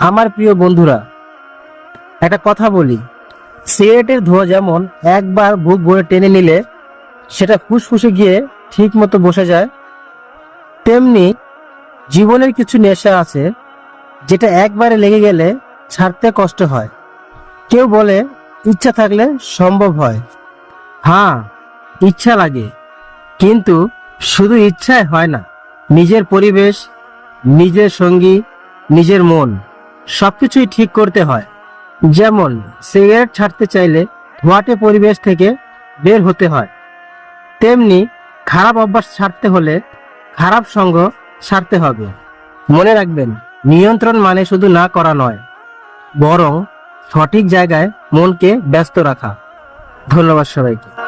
আমার প্রিয় বন্ধুরা, একটা কথা বলি। সিগারেটের ধোঁয়া যেমন একবার বুক ভরে টেনে নিলে সেটা ফুসফুসে গিয়ে ঠিক মতো বসে যায়, তেমনি জীবনের কিছু নেশা আছে যেটা একবারে লেগে গেলে ছাড়তে কষ্ট হয়। কেউ বলে, ইচ্ছা থাকলে সম্ভব হয়। হ্যাঁ ইচ্ছা লাগে, কিন্তু শুধু ইচ্ছায় হয় না, নিজের পরিবেশ, নিজের সঙ্গী, নিজের মন। সবকিছুই ঠিক করতে হয়। যেমন, সিগারেট ছাড়তে চাইলে ধোয়াটে পরিবেশ থেকে বের হতে হয়। তেমনি, খারাপ অভ্যাস ছাড়তে হলে খারাপ সঙ্গ ছাড়তে হবে। মনে রাখবেন, নিয়ন্ত্রণ মানে শুধু না করা নয়, বরং সঠিক জায়গায় মনকে ব্যস্ত রাখা। ধন্যবাদ সবাইকে।